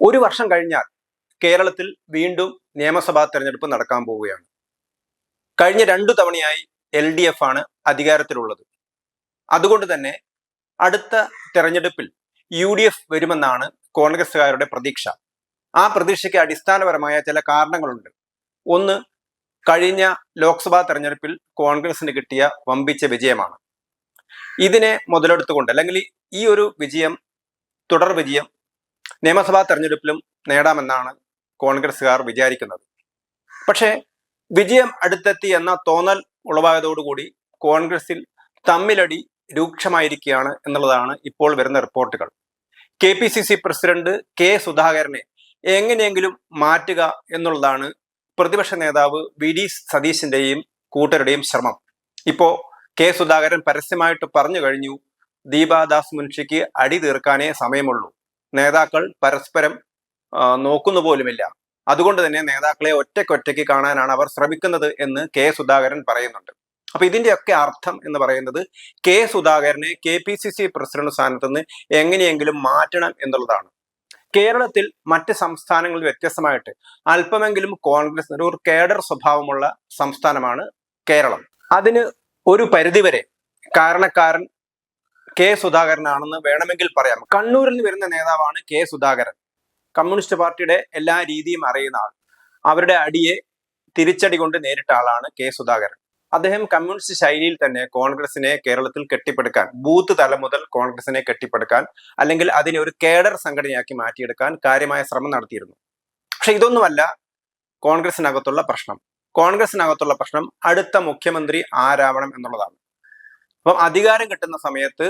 ഒരു വർഷം കഴിഞ്ഞാൽ കേരളത്തിൽ വീണ്ടും നിയമസഭാ തെരഞ്ഞെടുപ്പ് നടക്കാൻ പോവുകയാണ്. കഴിഞ്ഞ രണ്ടു തവണയായി എൽ ഡി എഫ് ആണ് അധികാരത്തിലുള്ളത്. അതുകൊണ്ട് തന്നെ അടുത്ത തെരഞ്ഞെടുപ്പിൽ യു ഡി എഫ് വരുമെന്നാണ് കോൺഗ്രസ്സുകാരുടെ പ്രതീക്ഷ. ആ പ്രതീക്ഷയ്ക്ക് അടിസ്ഥാനപരമായ ചില കാരണങ്ങളുണ്ട്. ഒന്ന് കഴിഞ്ഞ ലോക്സഭാ തെരഞ്ഞെടുപ്പിൽ കോൺഗ്രസിന് കിട്ടിയ വമ്പിച്ച വിജയമാണ്. ഇതിനെ മുതലെടുത്തുകൊണ്ട് അല്ലെങ്കിൽ ഈ ഒരു വിജയം തുടർ വിജയം നിയമസഭാ തെരഞ്ഞെടുപ്പിലും നേടാമെന്നാണ് കോൺഗ്രസ്സുകാർ വിചാരിക്കുന്നത്. പക്ഷേ വിജയം അടുത്തെത്തി എന്ന തോന്നൽ ഉളവായതോടുകൂടി കോൺഗ്രസിൽ തമ്മിലടി രൂക്ഷമായിരിക്കുകയാണ് എന്നുള്ളതാണ് ഇപ്പോൾ വരുന്ന റിപ്പോർട്ടുകൾ. K P C C president K സുധാകരനെ എങ്ങനെയെങ്കിലും മാറ്റുക എന്നുള്ളതാണ് പ്രതിപക്ഷ നേതാവ് വി ഡി സതീശിന്റെയും കൂട്ടരുടെയും ശ്രമം. ഇപ്പോ കെ സുധാകരൻ പരസ്യമായിട്ട് പറഞ്ഞു കഴിഞ്ഞു ദീപാദാസ് മുൻഷിക്ക് അടി തീർക്കാനേ സമയമുള്ളൂ. നേതാക്കൾ പരസ്പരം നോക്കുന്നു പോലുമില്ല. അതുകൊണ്ട് തന്നെ നേതാക്കളെ ഒറ്റയ്ക്കൊറ്റയ്ക്ക് കാണാനാണ് അവർ ശ്രമിക്കുന്നത് എന്ന് കെ സുധാകരൻ പറയുന്നുണ്ട്. അപ്പൊ ഇതിന്റെയൊക്കെ അർത്ഥം എന്ന് പറയുന്നത് കെ സുധാകരനെ K P C C president സ്ഥാനത്ത് നിന്ന് എങ്ങനെയെങ്കിലും മാറ്റണം എന്നുള്ളതാണ്. കേരളത്തിൽ മറ്റ് സംസ്ഥാനങ്ങളിൽ വ്യത്യസ്തമായിട്ട് അല്പമെങ്കിലും കോൺഗ്രസ് ഒരു കേഡർ സ്വഭാവമുള്ള സംസ്ഥാനമാണ് കേരളം. അതിന് ഒരു പരിധിവരെ കാരണക്കാരൻ കെ സുധാകരനാണെന്ന് വേണമെങ്കിൽ പറയാം. കണ്ണൂരിൽ നിന്ന് വരുന്ന നേതാവാണ് കെ സുധാകരൻ. കമ്മ്യൂണിസ്റ്റ് പാർട്ടിയുടെ എല്ലാ രീതിയും അറിയുന്ന ആൾ. അവരുടെ അടിയെ തിരിച്ചടി കൊണ്ട് നേരിട്ട ആളാണ് കെ സുധാകരൻ. അദ്ദേഹം കമ്മ്യൂണിസ്റ്റ് ശൈലിയിൽ തന്നെ കോൺഗ്രസിനെ കേരളത്തിൽ കെട്ടിപ്പടുക്കാൻ ബൂത്ത് തലം മുതൽ കോൺഗ്രസിനെ കെട്ടിപ്പടുക്കാൻ അല്ലെങ്കിൽ അതിനെ ഒരു കേഡർ സംഘടനയാക്കി മാറ്റിയെടുക്കാൻ കാര്യമായ ശ്രമം നടത്തിയിരുന്നു. പക്ഷെ ഇതൊന്നുമല്ല കോൺഗ്രസിനകത്തുള്ള പ്രശ്നം. കോൺഗ്രസിനകത്തുള്ള പ്രശ്നം അടുത്ത മുഖ്യമന്ത്രി ആരാവണം എന്നുള്ളതാണ്. അപ്പം അധികാരം കിട്ടുന്ന സമയത്ത്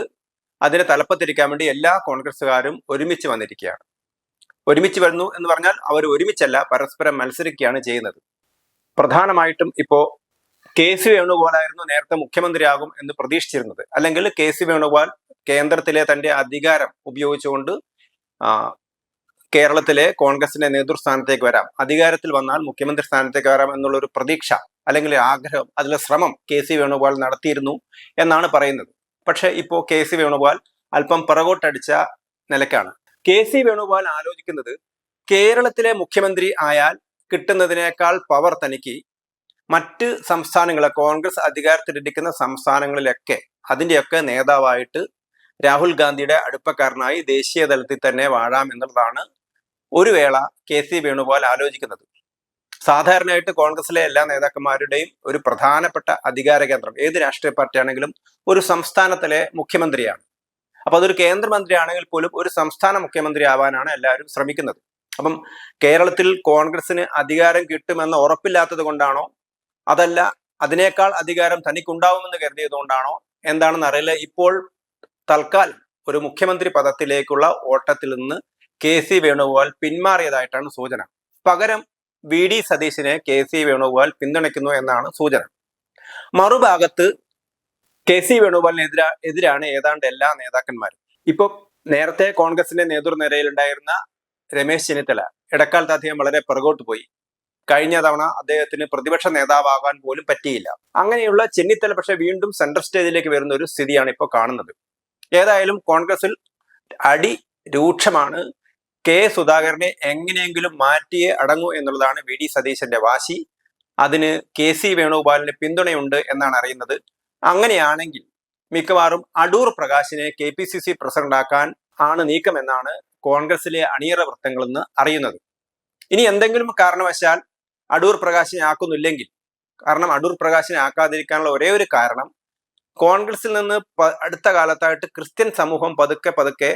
അതിനെ തലപ്പത്തിരിക്കാൻ വേണ്ടി എല്ലാ കോൺഗ്രസ്സുകാരും ഒരുമിച്ച് വന്നിരിക്കുകയാണ്. ഒരുമിച്ച് വരുന്നു എന്ന് പറഞ്ഞാൽ അവർ ഒരുമിച്ചല്ല പരസ്പരം മത്സരിക്കുകയാണ് ചെയ്യുന്നത്. പ്രധാനമായിട്ടും ഇപ്പോൾ കെ സി വേണുഗോപാലായിരുന്നു നേരത്തെ മുഖ്യമന്ത്രിയാകും എന്ന് പ്രതീക്ഷിച്ചിരുന്നത്. അല്ലെങ്കിൽ കെ സി വേണുഗോപാൽ കേന്ദ്രത്തിലെ തന്റെ അധികാരം ഉപയോഗിച്ചുകൊണ്ട് കേരളത്തിലെ കോൺഗ്രസിന്റെ നേതൃസ്ഥാനത്തേക്ക് വരാം. അധികാരത്തിൽ വന്നാൽ മുഖ്യമന്ത്രി സ്ഥാനത്തേക്ക് വരാം എന്നുള്ളൊരു പ്രതീക്ഷ അല്ലെങ്കിൽ ആഗ്രഹം അതിലെ ശ്രമം കെ സി വേണുഗോപാൽ നടത്തിയിരുന്നു എന്നാണ് പറയുന്നത്. പക്ഷെ ഇപ്പോൾ കെ സി വേണുഗോപാൽ അല്പം പിറകോട്ടടിച്ച നിലക്കാണ് കെ സി വേണുഗോപാൽ ആലോചിക്കുന്നത് കേരളത്തിലെ മുഖ്യമന്ത്രി ആയാൽ കിട്ടുന്നതിനേക്കാൾ പവർ തനിക്ക് മറ്റ് സംസ്ഥാനങ്ങളെ കോൺഗ്രസ് അധികാരത്തിലിരിക്കുന്ന സംസ്ഥാനങ്ങളിലൊക്കെ അതിന്റെയൊക്കെ നേതാവായിട്ട് രാഹുൽ ഗാന്ധിയുടെ അടുപ്പക്കാരനായി ദേശീയ തലത്തിൽ തന്നെ വാഴാം എന്നുള്ളതാണ് ഒരു വേള കെ സി വേണുഗോപാൽ ആലോചിക്കുന്നത്. സാധാരണയായിട്ട് കോൺഗ്രസിലെ എല്ലാ നേതാക്കന്മാരുടെയും ഒരു പ്രധാനപ്പെട്ട അധികാര കേന്ദ്രം ഏത് രാഷ്ട്രീയ പാർട്ടി ആണെങ്കിലും ഒരു സംസ്ഥാനത്തിലെ മുഖ്യമന്ത്രിയാണ്. അപ്പൊ അതൊരു കേന്ദ്രമന്ത്രിയാണെങ്കിൽ പോലും ഒരു സംസ്ഥാന മുഖ്യമന്ത്രി ആവാനാണ് എല്ലാവരും ശ്രമിക്കുന്നത്. അപ്പം കേരളത്തിൽ കോൺഗ്രസിന് അധികാരം കിട്ടുമെന്ന് ഉറപ്പില്ലാത്തത് കൊണ്ടാണോ? അതല്ല അതിനേക്കാൾ അധികാരം തനിക്കുണ്ടാവുമെന്ന് കരുതിയത് കൊണ്ടാണോ? എന്താണെന്ന് അറിയില്ല. ഇപ്പോൾ തൽക്കാൽ ഒരു മുഖ്യമന്ത്രി പദത്തിലേക്കുള്ള ഓട്ടത്തിൽ നിന്ന് കെ സി വേണുഗോപാൽ പിന്മാറിയതായിട്ടാണ് സൂചന. പകരം വി ഡി സതീശിനെ കെ സി വേണുഗോപാൽ പിന്തുണയ്ക്കുന്നു എന്നാണ് സൂചന. മറുഭാഗത്ത് കെ സി വേണുഗോപാലിനെതിരാ എതിരാണ് ഏതാണ്ട് എല്ലാ നേതാക്കന്മാരും. ഇപ്പോൾ നേരത്തെ കോൺഗ്രസിന്റെ നേതൃനിരയിലുണ്ടായിരുന്ന രമേശ് ചെന്നിത്തല ഇടക്കാലത്ത് അദ്ദേഹം വളരെ പിറകോട്ട് പോയി. കഴിഞ്ഞ തവണ അദ്ദേഹത്തിന് പ്രതിപക്ഷ നേതാവാകാൻ പോലും പറ്റിയില്ല. അങ്ങനെയുള്ള ചെന്നിത്തല പക്ഷെ വീണ്ടും സെൻട്രൽ സ്റ്റേജിലേക്ക് വരുന്ന ഒരു സ്ഥിതിയാണ് ഇപ്പോൾ കാണുന്നത്. ഏതായാലും കോൺഗ്രസിൽ അടി രൂക്ഷമാണ് കെ സുധാകരനെ എങ്ങനെയെങ്കിലും മാറ്റിയേ അടങ്ങൂ എന്നുള്ളതാണ് വി ഡി സതീശന്റെ വാശി. അതിന് കെ സി വേണുഗോപാലിന് പിന്തുണയുണ്ട് എന്നാണ് അറിയുന്നത്. അങ്ങനെയാണെങ്കിൽ മിക്കവാറും അടൂർ പ്രകാശിനെ കെ പി സി സി പ്രസിഡന്റാക്കാൻ ആണ് നീക്കമെന്നാണ് കോൺഗ്രസിലെ അണിയറ വൃത്തങ്ങളിൽ നിന്ന് അറിയുന്നത്. ഇനി എന്തെങ്കിലും കാരണവശാൽ അടൂർ പ്രകാശിനെ ആക്കുന്നില്ലെങ്കിൽ കാരണം അടൂർ പ്രകാശിനെ ആക്കാതിരിക്കാനുള്ള ഒരേ ഒരു കാരണം കോൺഗ്രസിൽ നിന്ന് അടുത്ത കാലത്തായിട്ട് ക്രിസ്ത്യൻ സമൂഹം പതുക്കെ പതുക്കെ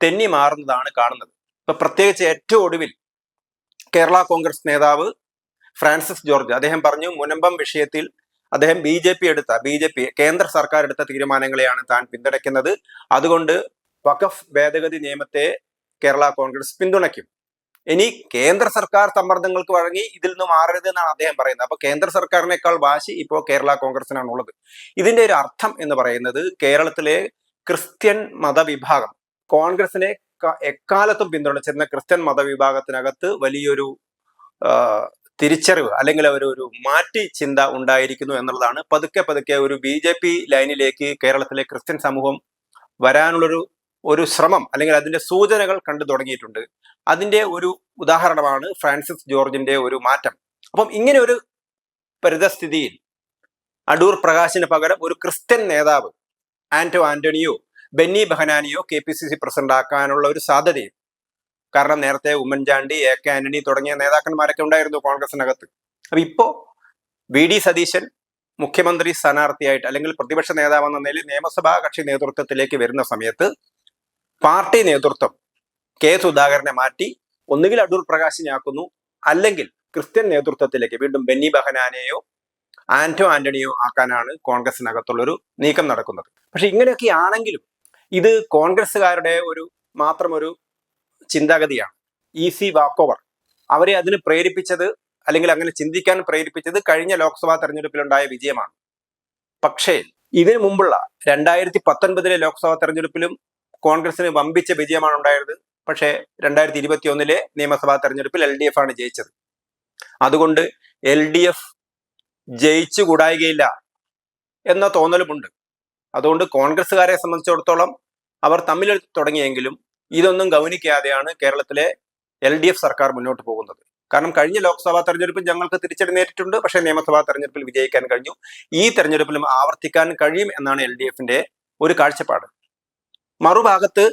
തെന്നി മാറുന്നതാണ് കാണുന്നത്. ഇപ്പൊ പ്രത്യേകിച്ച് ഏറ്റവും ഒടുവിൽ കേരള കോൺഗ്രസ് നേതാവ് ഫ്രാൻസിസ് ജോർജ് അദ്ദേഹം പറഞ്ഞു മുനമ്പം വിഷയത്തിൽ അദ്ദേഹം ബി ജെ പി എടുത്ത ബി ജെ പി കേന്ദ്ര സർക്കാർ എടുത്ത തീരുമാനങ്ങളെയാണ് താൻ പിന്തുണയ്ക്കുന്നത്. അതുകൊണ്ട് വഖഫ് ഭേദഗതി നിയമത്തെ കേരള കോൺഗ്രസ് പിന്തുണയ്ക്കും. ഇനി കേന്ദ്ര സർക്കാർ സമ്മർദ്ദങ്ങൾക്ക് വഴങ്ങി ഇതിൽ നിന്ന് മാറരുത് എന്നാണ് അദ്ദേഹം പറയുന്നത്. അപ്പൊ കേന്ദ്ര സർക്കാരിനേക്കാൾ വാശി ഇപ്പോൾ കേരള കോൺഗ്രസിനാണ് ഉള്ളത് ഇതിന്റെ ഒരു അർത്ഥം എന്ന് പറയുന്നത് കേരളത്തിലെ ക്രിസ്ത്യൻ മതവിഭാഗം കോൺഗ്രസിനെ എക്കാലത്തും പിന്തുണച്ചിരുന്ന ക്രിസ്ത്യൻ മതവിഭാഗത്തിനകത്ത് വലിയൊരു തിരിച്ചറിവ് അല്ലെങ്കിൽ ഒരു ഒരു മാറ്റി ചിന്ത ഉണ്ടായിരിക്കുന്നു എന്നുള്ളതാണ്. പതുക്കെ പതുക്കെ ഒരു ബി ജെ പി ലൈനിലേക്ക് കേരളത്തിലെ ക്രിസ്ത്യൻ സമൂഹം വരാനുള്ളൊരു ഒരു ശ്രമം അല്ലെങ്കിൽ അതിന്റെ സൂചനകൾ കണ്ടു തുടങ്ങിയിട്ടുണ്ട്. അതിന്റെ ഒരു ഉദാഹരണമാണ് ഫ്രാൻസിസ് ജോർജിന്റെ ഒരു മാറ്റം. അപ്പം ഇങ്ങനെ ഒരു പരിതസ്ഥിതിയിൽ അടൂർ പ്രകാശിന് പകരം ഒരു ക്രിസ്ത്യൻ നേതാവ് Anto Antonio Benny ബഹനാനിയോ K P C C president ആക്കാനുള്ള ഒരു സാധ്യതയും. കാരണം നേരത്തെ ഉമ്മൻചാണ്ടി എ കെ ആന്റണി തുടങ്ങിയ നേതാക്കന്മാരൊക്കെ ഉണ്ടായിരുന്നു കോൺഗ്രസിനകത്ത്. അപ്പൊ ഇപ്പോ വി ഡി സതീശൻ മുഖ്യമന്ത്രി സ്ഥാനാർത്ഥിയായിട്ട് അല്ലെങ്കിൽ പ്രതിപക്ഷ നേതാവെന്ന നിലയിൽ നിയമസഭാ കക്ഷി നേതൃത്വത്തിലേക്ക് വരുന്ന സമയത്ത് പാർട്ടി നേതൃത്വം കെ സുധാകരനെ മാറ്റി ഒന്നുകിൽ അടൂർ പ്രകാശിനെ ആക്കുന്നു അല്ലെങ്കിൽ ക്രിസ്ത്യൻ നേതൃത്വത്തിലേക്ക് വീണ്ടും ബെന്നി ബഹനാനെയോ ആന്റോ ആന്റണിയോ ആക്കാനാണ് കോൺഗ്രസിനകത്തുള്ളൊരു നീക്കം നടക്കുന്നത്. പക്ഷെ ഇങ്ങനെയൊക്കെ ആണെങ്കിലും ഇത് കോൺഗ്രസ്സുകാരുടെ ഒരു മാത്രം ഒരു ചിന്താഗതിയാണ്. ഈസി വാക്ക് ഓവർ അവരെ അതിന് പ്രേരിപ്പിച്ചത് അല്ലെങ്കിൽ അങ്ങനെ ചിന്തിക്കാൻ പ്രേരിപ്പിച്ചത് കഴിഞ്ഞ ലോക്സഭാ തെരഞ്ഞെടുപ്പിലുണ്ടായ വിജയമാണ്. പക്ഷേ ഇതിനു മുമ്പുള്ള രണ്ടായിരത്തി പത്തൊൻപതിലെ ലോക്സഭാ തെരഞ്ഞെടുപ്പിലും കോൺഗ്രസിന് വമ്പിച്ച വിജയമാണ് ഉണ്ടായത്. പക്ഷേ രണ്ടായിരത്തി ഇരുപത്തി ഒന്നിലെ നിയമസഭാ തെരഞ്ഞെടുപ്പിൽ എൽ ഡി എഫ് ആണ് ജയിച്ചത്. അതുകൊണ്ട് എൽ ഡി എഫ് ജയിച്ചുകൂടായികയില്ല എന്ന തോന്നലുമുണ്ട്. അതുകൊണ്ട് കോൺഗ്രസ്സുകാരെ സംബന്ധിച്ചിടത്തോളം അവർ തമ്മിൽ തുടങ്ങിയെങ്കിലും ഇതൊന്നും ഗൗനിക്കാതെയാണ് കേരളത്തിലെ എൽ ഡി എഫ് സർക്കാർ മുന്നോട്ട് പോകുന്നത്. കാരണം കഴിഞ്ഞ ലോക്സഭാ തെരഞ്ഞെടുപ്പിൽ ഞങ്ങൾക്ക് തിരിച്ചടി നേരിട്ടുണ്ട് പക്ഷേ നിയമസഭാ തെരഞ്ഞെടുപ്പിൽ വിജയിക്കാൻ കഴിഞ്ഞു. ഈ തെരഞ്ഞെടുപ്പിലും ആവർത്തിക്കാൻ കഴിയും എന്നാണ് എൽ ഡി എഫിന്റെ ഒരു കാഴ്ചപ്പാട്. മറുഭാഗത്ത്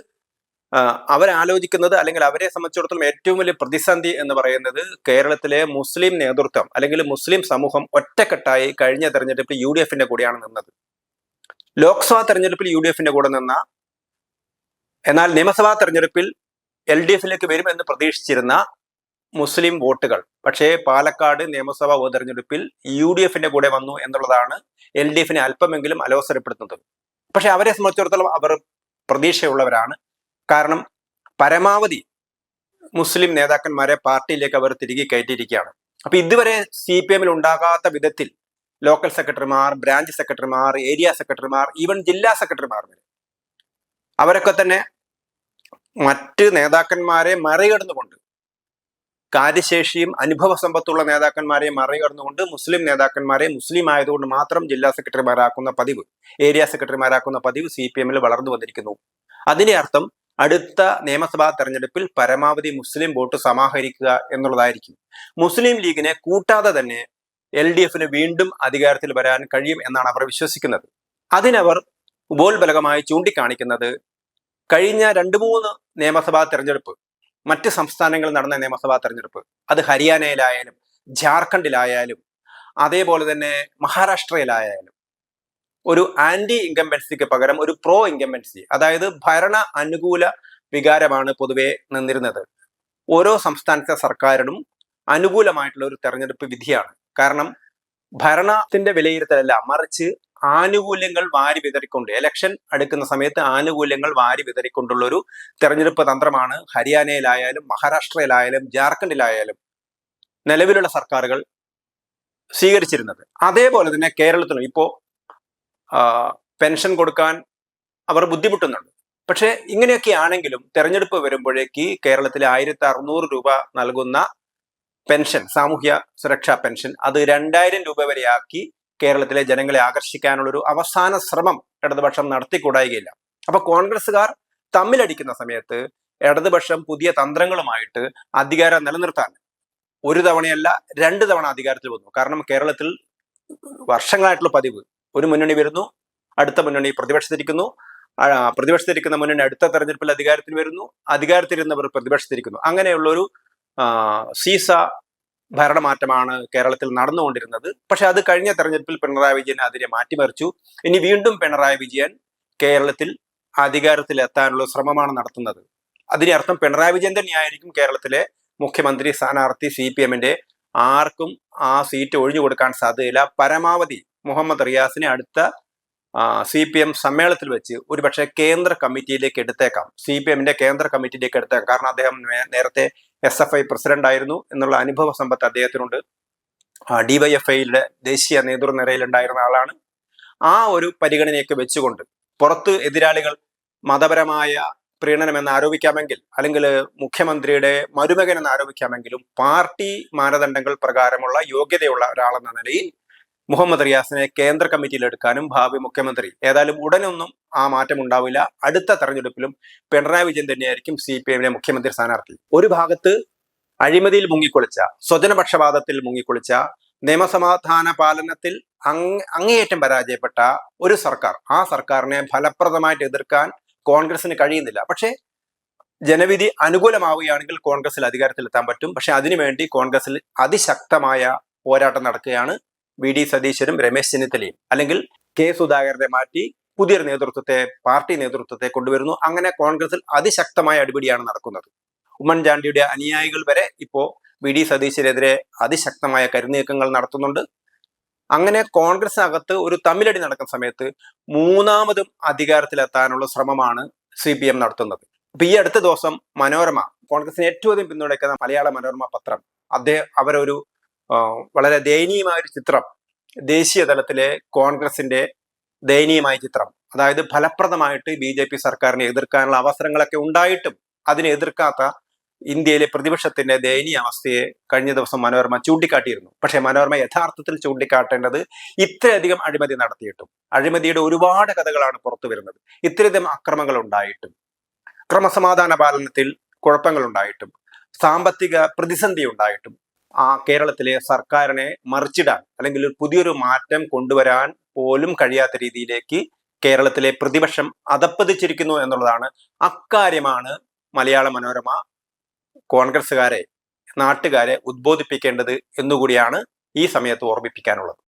അവരാലോചിക്കുന്നത് അല്ലെങ്കിൽ അവരെ സംബന്ധിച്ചിടത്തോളം ഏറ്റവും വലിയ പ്രതിസന്ധി എന്ന് പറയുന്നത് കേരളത്തിലെ മുസ്ലിം നേതൃത്വം അല്ലെങ്കിൽ മുസ്ലിം സമൂഹം ഒറ്റക്കെട്ടായി കഴിഞ്ഞ തെരഞ്ഞെടുപ്പിൽ യു ഡി എഫിന്റെ കൂടെയാണ് നിന്നത്. ലോക്സഭാ തെരഞ്ഞെടുപ്പിൽ യു ഡി എഫിന്റെ കൂടെ നിന്ന എന്നാൽ നിയമസഭാ തെരഞ്ഞെടുപ്പിൽ എൽ ഡി എഫിലേക്ക് വരുമെന്ന് പ്രതീക്ഷിച്ചിരുന്ന മുസ്ലിം വോട്ടുകൾ. പക്ഷേ പാലക്കാട് നിയമസഭാ ഉപതെരഞ്ഞെടുപ്പിൽ യു ഡി എഫിന്റെ കൂടെ വന്നു എന്നുള്ളതാണ് എൽ ഡി എഫിനെ അല്പമെങ്കിലും അലോസരപ്പെടുത്തുന്നത്. പക്ഷെ അവരെ സംബന്ധിച്ചിടത്തോളം അവർ പ്രതീക്ഷയുള്ളവരാണ്. കാരണം പരമാവധി മുസ്ലിം നേതാക്കന്മാരെ പാർട്ടിയിലേക്ക് അവർ തിരികെ കയറ്റിയിരിക്കുകയാണ്. അപ്പൊ ഇതുവരെ സി പി എമ്മിൽ ഉണ്ടാകാത്ത വിധത്തിൽ ലോക്കൽ സെക്രട്ടറിമാർ ബ്രാഞ്ച് സെക്രട്ടറിമാർ ഏരിയ സെക്രട്ടറിമാർ ഈവൻ ജില്ലാ സെക്രട്ടറിമാർ വരെ. അവരൊക്കെ തന്നെ മറ്റ് നേതാക്കന്മാരെ മറികടന്നുകൊണ്ട് കാര്യശേഷിയും അനുഭവ സമ്പത്തുള്ള നേതാക്കന്മാരെ മറികടന്നുകൊണ്ട് മുസ്ലിം നേതാക്കന്മാരെ മുസ്ലിം ആയതുകൊണ്ട് മാത്രം ജില്ലാ സെക്രട്ടറിമാരാക്കുന്ന പതിവ് ഏരിയ സെക്രട്ടറിമാരാക്കുന്ന പതിവ് സി പി എമ്മിൽ വളർന്നു വന്നിരിക്കുന്നു. അതിന്റെ അർത്ഥം അടുത്ത നിയമസഭാ തെരഞ്ഞെടുപ്പിൽ പരമാവധി മുസ്ലിം വോട്ട് സമാഹരിക്കുക എന്നുള്ളതായിരിക്കും. മുസ്ലിം ലീഗിനെ കൂട്ടാതെ തന്നെ എൽ ഡി എഫിന് വീണ്ടും അധികാരത്തിൽ വരാൻ കഴിയും എന്നാണ് അവർ വിശ്വസിക്കുന്നത്. അതിനവർ ഉപോത്ബലകമായി ചൂണ്ടിക്കാണിക്കുന്നത് കഴിഞ്ഞ രണ്ട് മൂന്ന് നിയമസഭാ തെരഞ്ഞെടുപ്പ് മറ്റ് സംസ്ഥാനങ്ങളിൽ നടന്ന നിയമസഭാ തെരഞ്ഞെടുപ്പ് അത് ഹരിയാനയിലായാലും ജാർഖണ്ഡിലായാലും അതേപോലെ തന്നെ മഹാരാഷ്ട്രയിലായാലും ഒരു ആന്റി ഇൻകംബൻസിക്ക് പകരം ഒരു പ്രോ ഇൻകംബൻസി അതായത് ഭരണ അനുകൂല വികാരമാണ് പൊതുവെ നിന്നിരുന്നത്. ഓരോ സംസ്ഥാനത്തെ സർക്കാരിനും അനുകൂലമായിട്ടുള്ള ഒരു തെരഞ്ഞെടുപ്പ് വിധിയാണ്. കാരണം ഭരണത്തിന്റെ വിലയിരുത്തലല്ല മറിച്ച് ആനുകൂല്യങ്ങൾ വാരി വിതറിക്കൊണ്ട് എലക്ഷൻ അടുക്കുന്ന സമയത്ത് ആനുകൂല്യങ്ങൾ വാരി വിതറിക്കൊണ്ടുള്ള ഒരു തെരഞ്ഞെടുപ്പ് തന്ത്രമാണ് ഹരിയാനയിലായാലും മഹാരാഷ്ട്രയിലായാലും ജാർഖണ്ഡിലായാലും നിലവിലുള്ള സർക്കാരുകൾ സ്വീകരിച്ചിരുന്നത്. അതേപോലെ തന്നെ കേരളത്തിലും ഇപ്പോ പെൻഷൻ കൊടുക്കാൻ അവർ ബുദ്ധിമുട്ടുന്നുണ്ട്. പക്ഷേ ഇങ്ങനെയൊക്കെ ആണെങ്കിലും തെരഞ്ഞെടുപ്പ് വരുമ്പോഴേക്ക് കേരളത്തിലെ ആയിരത്തി അറുന്നൂറ് രൂപ നൽകുന്ന പെൻഷൻ സാമൂഹ്യ സുരക്ഷാ പെൻഷൻ അത് രണ്ടായിരം രൂപ വരെയാക്കി കേരളത്തിലെ ജനങ്ങളെ ആകർഷിക്കാനുള്ള ഒരു അവസാന ശ്രമം ഇടതുപക്ഷം നടത്തിക്കൂടായികയില്ല. അപ്പൊ കോൺഗ്രസ്സുകാർ തമ്മിലടിക്കുന്ന സമയത്ത് ഇടതുപക്ഷം പുതിയ തന്ത്രങ്ങളുമായിട്ട് അധികാരം നിലനിർത്താൻ ഒരു തവണയല്ല രണ്ട് തവണ അധികാരത്തിൽ വന്നു. കാരണം കേരളത്തിൽ വർഷങ്ങളായിട്ടുള്ള പതിവ്. ഒരു മുന്നണി വരുന്നു അടുത്ത മുന്നണി പ്രതിപക്ഷത്തിരിക്കുന്നു. പ്രതിപക്ഷത്തിരിക്കുന്ന മുന്നണി അടുത്ത തെരഞ്ഞെടുപ്പിൽ അധികാരത്തിൽ വരുന്നു അധികാരത്തിരുന്നവർ പ്രതിപക്ഷത്തിരിക്കുന്നു. അങ്ങനെയുള്ളൊരു സീസ ഭരണമാറ്റമാണ് കേരളത്തിൽ നടന്നുകൊണ്ടിരുന്നത്. പക്ഷെ അത് കഴിഞ്ഞ തെരഞ്ഞെടുപ്പിൽ പിണറായി വിജയൻ അതിനെ മാറ്റിമറിച്ചു. ഇനി വീണ്ടും പിണറായി വിജയൻ കേരളത്തിൽ അധികാരത്തിൽ എത്താനുള്ള ശ്രമമാണ് നടത്തുന്നത്. അതിന്റെ അർത്ഥം പിണറായി വിജയൻ തന്നെയായിരിക്കും കേരളത്തിലെ മുഖ്യമന്ത്രി സ്ഥാനാർത്ഥി സി പി എമ്മിന്റെ ആർക്കും ആ സീറ്റ് ഒഴിഞ്ഞു കൊടുക്കാൻ സാധ്യതയില്ല. പരമാവധി മുഹമ്മദ് റിയാസിനെ അടുത്ത സി പി എം സമ്മേളനത്തിൽ വെച്ച് ഒരുപക്ഷെ കേന്ദ്ര കമ്മിറ്റിയിലേക്ക് എടുത്തേക്കാം. സി പി എമ്മിന്റെ കേന്ദ്ര കമ്മിറ്റിയിലേക്ക് എടുത്തേക്കാം. കാരണം അദ്ദേഹം നേരത്തെ എസ് എഫ് ഐ പ്രസിഡന്റ് ആയിരുന്നു എന്നുള്ള അനുഭവ സമ്പത്ത് അദ്ദേഹത്തിനുണ്ട്. ഡിവൈഎഫ്ഐയുടെ ദേശീയ നേതൃനിരയിൽ ഉണ്ടായിരുന്ന ആളാണ്. ആ ഒരു പരിഗണനയൊക്കെ വെച്ചുകൊണ്ട് പുറത്ത് എതിരാളികൾ മതപരമായ പ്രീണനം എന്ന് ആരോപിക്കാമെങ്കിൽ അല്ലെങ്കിൽ മുഖ്യമന്ത്രിയുടെ മരുമകൻ എന്ന് ആരോപിക്കാമെങ്കിലും പാർട്ടി മാനദണ്ഡങ്ങൾ പ്രകാരമുള്ള യോഗ്യതയുള്ള ഒരാളെന്ന നിലയിൽ മുഹമ്മദ് റിയാസിനെ കേന്ദ്ര കമ്മിറ്റിയിൽ എടുക്കാനും ഭാവി മുഖ്യമന്ത്രി. ഏതായാലും ഉടനൊന്നും ആ മാറ്റം ഉണ്ടാവില്ല. അടുത്ത തെരഞ്ഞെടുപ്പിലും പിണറായി വിജയൻ തന്നെയായിരിക്കും സി പി എമ്മിനെ മുഖ്യമന്ത്രി സ്ഥാനാർത്ഥി. ഒരു ഭാഗത്ത് അഴിമതിയിൽ മുങ്ങിക്കുളിച്ച സ്വജനപക്ഷപാതത്തിൽ മുങ്ങിക്കുളിച്ച നിയമസമാധാന പാലനത്തിൽ അങ് അങ്ങേയറ്റം പരാജയപ്പെട്ട ഒരു സർക്കാർ. ആ സർക്കാരിനെ ഫലപ്രദമായിട്ട് എതിർക്കാൻ കോൺഗ്രസിന് കഴിയുന്നില്ല. പക്ഷേ ജനവിധി അനുകൂലമാവുകയാണെങ്കിൽ കോൺഗ്രസിൽ അധികാരത്തിലെത്താൻ പറ്റും. പക്ഷെ അതിനുവേണ്ടി കോൺഗ്രസിൽ അതിശക്തമായ പോരാട്ടം നടക്കുകയാണ് വി ഡി സതീശനും രമേശ് ചെന്നിത്തലയും അല്ലെങ്കിൽ കെ സുധാകരനെ മാറ്റി പുതിയ നേതൃത്വത്തെ പാർട്ടി നേതൃത്വത്തെ കൊണ്ടുവരുന്നു. അങ്ങനെ കോൺഗ്രസിൽ അതിശക്തമായ അടിപിടിയാണ് നടക്കുന്നത്. ഉമ്മൻചാണ്ടിയുടെ അനുയായികൾ വരെ ഇപ്പോൾ വി ഡി സതീശനെതിരെ അതിശക്തമായ കരുനീക്കങ്ങൾ നടത്തുന്നുണ്ട്. അങ്ങനെ കോൺഗ്രസിനകത്ത് ഒരു തമ്മിലടി നടക്കുന്ന സമയത്ത് മൂന്നാമതും അധികാരത്തിലെത്താനുള്ള ശ്രമമാണ് സി പി എം നടത്തുന്നത്. അപ്പൊ ഈ അടുത്ത ദിവസം മനോരമ കോൺഗ്രസിന് ഏറ്റവും അധികം പിന്തുണയ്ക്കുന്ന മലയാള മനോരമ പത്രം അദ്ദേഹം അവരൊരു വളരെ ദയനീയമായ ഒരു ചിത്രം. ദേശീയ തലത്തിലെ കോൺഗ്രസിന്റെ ദയനീയമായ ചിത്രം. അതായത് ഫലപ്രദമായിട്ട് ബി ജെ പി സർക്കാരിനെ എതിർക്കാനുള്ള അവസരങ്ങളൊക്കെ ഉണ്ടായിട്ടും അതിനെ എതിർക്കാത്ത ഇന്ത്യയിലെ പ്രതിപക്ഷത്തിന്റെ ദയനീയ അവസ്ഥയെ കഴിഞ്ഞ ദിവസം മനോരമ ചൂണ്ടിക്കാട്ടിയിരുന്നു. പക്ഷെ മനോരമ യഥാർത്ഥത്തിൽ ചൂണ്ടിക്കാട്ടേണ്ടത് ഇത്രയധികം അഴിമതി നടത്തിയിട്ടും അഴിമതിയുടെ ഒരുപാട് കഥകളാണ് പുറത്തു വരുന്നത്. ഇത്രയധികം അക്രമങ്ങൾ ഉണ്ടായിട്ടും ക്രമസമാധാന പാലനത്തിൽ കുഴപ്പങ്ങൾ ഉണ്ടായിട്ടും സാമ്പത്തിക പ്രതിസന്ധി ഉണ്ടായിട്ടും ആ കേരളത്തിലെ സർക്കാരിനെ മറിച്ചിടാൻ അല്ലെങ്കിൽ പുതിയൊരു മാറ്റം കൊണ്ടുവരാൻ പോലും കഴിയാത്ത രീതിയിലേക്ക് കേരളത്തിലെ പ്രതിപക്ഷം അതപ്പതിച്ചിരിക്കുന്നു എന്നുള്ളതാണ് അക്കാര്യമാണ് മലയാള മനോരമ കോൺഗ്രസ്സുകാരെ നാട്ടുകാരെ ഉദ്ബോധിപ്പിക്കേണ്ടത് എന്നുകൂടിയാണ് ഈ സമയത്ത് ഓർമ്മിപ്പിക്കാനുള്ളത്.